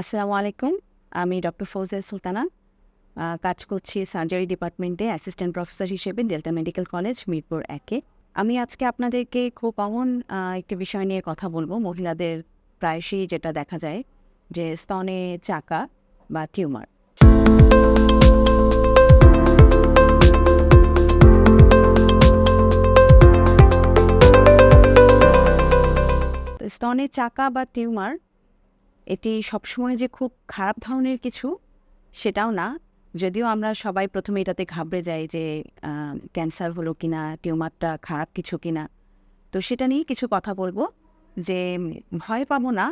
আসসালামু আলাইকুম। আমি ডক্টর ফৌজিয়া সুলতানা কাজ করছি সার্জারি ডিপার্টমেন্টে অ্যাসিস্ট্যান্ট প্রফেসর হিসেবে ডেল্টা মেডিকেল কলেজ, মিরপুর একে। আমি আজকে আপনাদেরকে খুব কমন একটি বিষয় নিয়ে কথা বলব। মহিলাদের প্রায়শই যেটা দেখা যায় যে স্তনে চাকা বা টিউমার। স্তনে চাকা বা টিউমার এটি সবসময় যে খুব খারাপ ধরনের কিছু, সেটাও না। যদিও আমরা সবাই প্রথমে এটাতে ঘাবড়ে যাই যে ক্যান্সার হলো কিনা, টিউমারটা খারাপ কিছু কিনা। তো সেটা নিয়ে কিছু কথা বলব যে, ভয় পাবো না।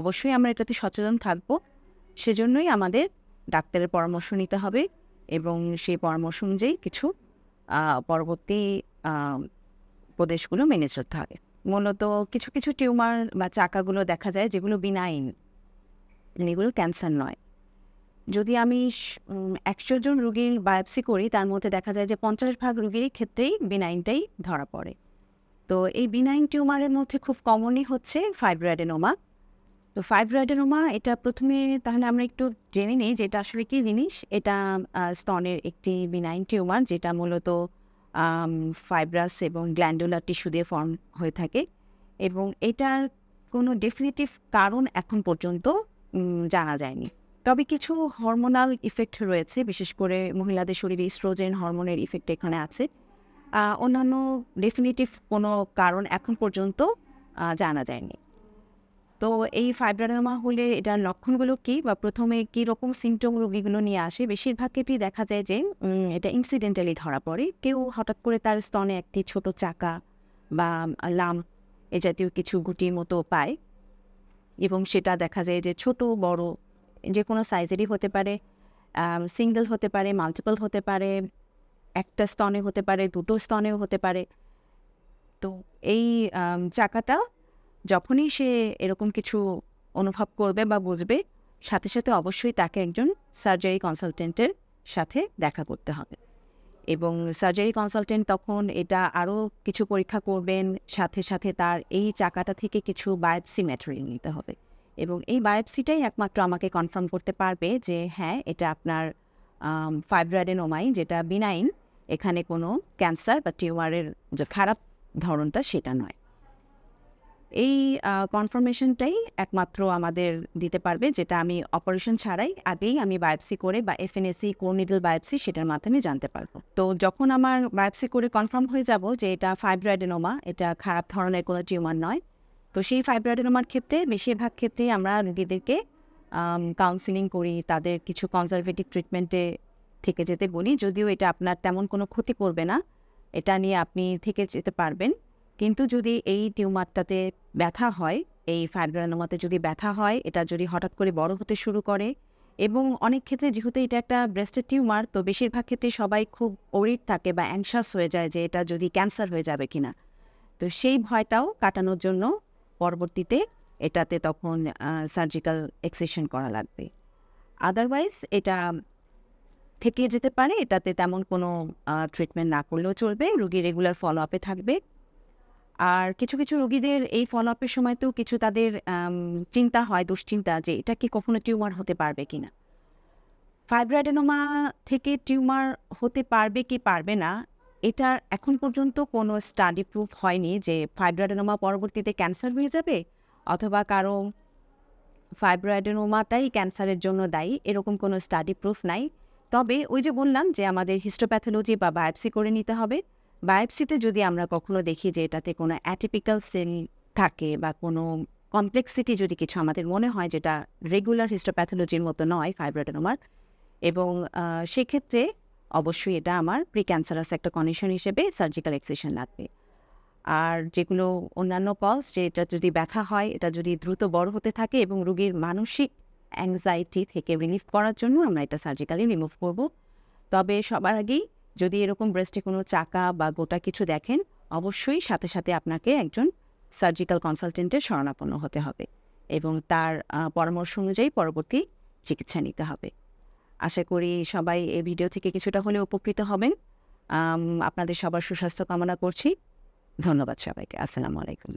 অবশ্যই আমরা এটাতে সচেতন থাকব। সেজন্যই আমাদের ডাক্তারের পরামর্শ নিতে হবে এবং সেই পরামর্শ অনুযায়ী কিছু পরবর্তী উপদেশগুলো মেনে চলতে হবে। মূলত কিছু কিছু টিউমার বা চাকাগুলো দেখা যায় যেগুলো বিনাইন। এগুলো ক্যান্সার নয়। যদি আমি একশো জন রুগীর বায়োপসি করি, তার মধ্যে দেখা যায় যে পঞ্চাশ ভাগ রুগীর ক্ষেত্রেই বিনাইনটাই ধরা পড়ে। তো এই বিনাইন টিউমারের মধ্যে খুব কমনই হচ্ছে ফাইব্রয়েডেনোমা তো ফাইব্রয়েডেনোমা এটা প্রথমে তাহলে আমরা একটু জেনে নিই যে এটা আসলে কী জিনিস? এটা স্তনের একটি বিনাইন টিউমার যেটা মূলত ফাইব্রাস এবং গ্ল্যান্ডুলার টিস্যু দিয়ে ফর্ম হয়ে থাকে। এবং এটার কোনো ডেফিনেটিভ কারণ এখন পর্যন্ত জানা যায়নি। তবে কিছু হরমোনাল ইফেক্ট রয়েছে, বিশেষ করে মহিলাদের শরীরে ইস্ট্রোজেন হরমোনের ইফেক্ট এখানে আছে। অন্যান্য ডেফিনেটিভ কোনো কারণ এখন পর্যন্ত জানা যায়নি। তো এই ফাইব্রানোমা হলে এটার লক্ষণগুলো কী বা প্রথমে কী রকম সিমটম রোগীগুলো নিয়ে আসে? বেশিরভাগ ক্ষেত্রেই দেখা যায় যে এটা ইনসিডেন্টালি ধরা পড়ে। কেউ হঠাৎ করে তার স্তনে একটি ছোট চাকা বা লাম এ জাতীয় কিছু গুটির মতো পায়। এবং সেটা দেখা যায় যে ছোট, বড়, যে কোনো সাইজেরই হতে পারে সিঙ্গেল হতে পারে মাল্টিপল হতে পারে, একটা স্তনে হতে পারে, দুটো স্তনেও হতে পারে। তো এই চাকাটা যখনই সে এরকম কিছু অনুভব করবে বা বুঝবে, সাথে সাথে অবশ্যই তাকে একজন সার্জারি কনসালটেন্টের সাথে দেখা করতে হবে। এবং সার্জারি কনসালটেন্ট তখন এটা আরও কিছু পরীক্ষা করবেন, সাথে সাথে তার এই চাকাটা থেকে কিছু বায়োপসি ম্যাটেরিয়াল নিতে হবে। এবং এই বায়োপসিটাই একমাত্র আমাকে কনফার্ম করতে পারবে যে হ্যাঁ এটা আপনার ফাইব্রাডেনোমাই যেটা বিনাইন এখানে কোনো ক্যান্সার বা টিউমারের যে খারাপ ধরনটা সেটা নয়। এই কনফার্মেশনটাই একমাত্র আমাদের দিতে পারবে, যেটা আমি অপারেশন ছাড়াই আগেই আমি বায়োপসি করে বা এফএনএসি কোনিডল বায়োপসি সেটার মাধ্যমে জানতে পারব। তো যখন আমার বায়োপসি করে কনফার্ম হয়ে যাব যে এটা ফাইব্রয়েডেনোমা এটা খারাপ ধরনের কোনো টিউমার নয়, তো সেই ফাইব্রয়েডেনোমার ক্ষেত্রে বেশিরভাগ ক্ষেত্রেই আমরা রোগীদেরকে কাউন্সিলিং করি, তাদের কিছু কনজারভেটিভ ট্রিটমেন্টে থেকে যেতে বলি, যদিও এটা আপনার তেমন কোনো ক্ষতি করবে না, এটা নিয়ে আপনি থেকে যেতে পারবেন। কিন্তু যদি এই টিউমারটাতে ব্যথা হয়, এই ফাইব্রানোমাতে যদি ব্যথা হয়, এটা যদি হঠাৎ করে বড় হতে শুরু করে এবং অনেক ক্ষেত্রে যেহেতু এটা একটা ব্রেস্টের টিউমার তো বেশিরভাগ ক্ষেত্রে সবাই খুব ওরিড থাকে বা অ্যাংশাস হয়ে যায় যে এটা যদি ক্যান্সার হয়ে যাবে কিনা। তো সেই ভয়টাও কাটানোর জন্য পরবর্তীতে এটাতে তখন সার্জিক্যাল এক্সেশন করা লাগবে। আদারওয়াইজ এটা থেকে যেতে পারে, এটাতে তেমন কোনো ট্রিটমেন্ট না করলেও চলবে, রুগী রেগুলার ফলো আপে থাকবে। আর কিছু কিছু রোগীদের এই ফলো আপের সময় তো কিছু তাদের চিন্তা হয়, দুশ্চিন্তা যে এটা কি কখনো টিউমার হতে পারবে কিনা। ফাইব্রাডেনোমা থেকে টিউমার হতে পারবে কি পারবে না এটার এখন পর্যন্ত কোনো স্টাডি প্রুফ হয়নি যে ফাইব্রাডেনোমা পরবর্তীতে ক্যান্সার হয়ে যাবে অথবা কারও ফাইব্রয়েডেনোমাটাই ক্যান্সারের জন্য দায়ী, এরকম কোনো স্টাডি প্রুফ নাই। তবে ওই যে বললাম যে আমাদের হিস্টোপ্যাথোলজি বা বায়োপসি করে নিতে হবে। বায়োপসিতে যদি আমরা কখনো দেখি যে এটাতে কোনো অ্যাটিপিক্যাল সেল থাকে বা কোনো কমপ্লেক্সিটি যদি কিছু আমাদের মনে হয় যেটা রেগুলার হিস্টোপ্যাথোলজির মতো নয় ফাইব্রোডেনোমার এবং সেক্ষেত্রে অবশ্যই এটা আমার প্রি ক্যান্সারাস একটা কন্ডিশন হিসেবে সার্জিক্যাল এক্সেশন লাগবে। আর যেগুলো অন্যান্য কজ যে এটা যদি ব্যথা হয়, এটা যদি দ্রুত বড় হতে থাকে এবং রোগীর মানসিক অ্যাংজাইটি থেকে রিলিফ করার জন্য আমরা এটা সার্জিক্যালি রিমুভ করব। তবে সবার আগেই যদি এরকম ব্রেস্টে কোনো চাকা বা গোটা কিছু দেখেন, অবশ্যই সাথে সাথে আপনাকে একজন সার্জিক্যাল কনসালটেন্টের শরণাপন্ন হতে হবে এবং তার পরামর্শ অনুযায়ী পরবর্তী চিকিৎসা নিতে হবে। আশা করি সবাই এই ভিডিও থেকে কিছুটা হলে উপকৃত হবেন। আপনাদের সবার সুস্বাস্থ্য কামনা করছি। ধন্যবাদ সবাইকে। আসসালামু আলাইকুম।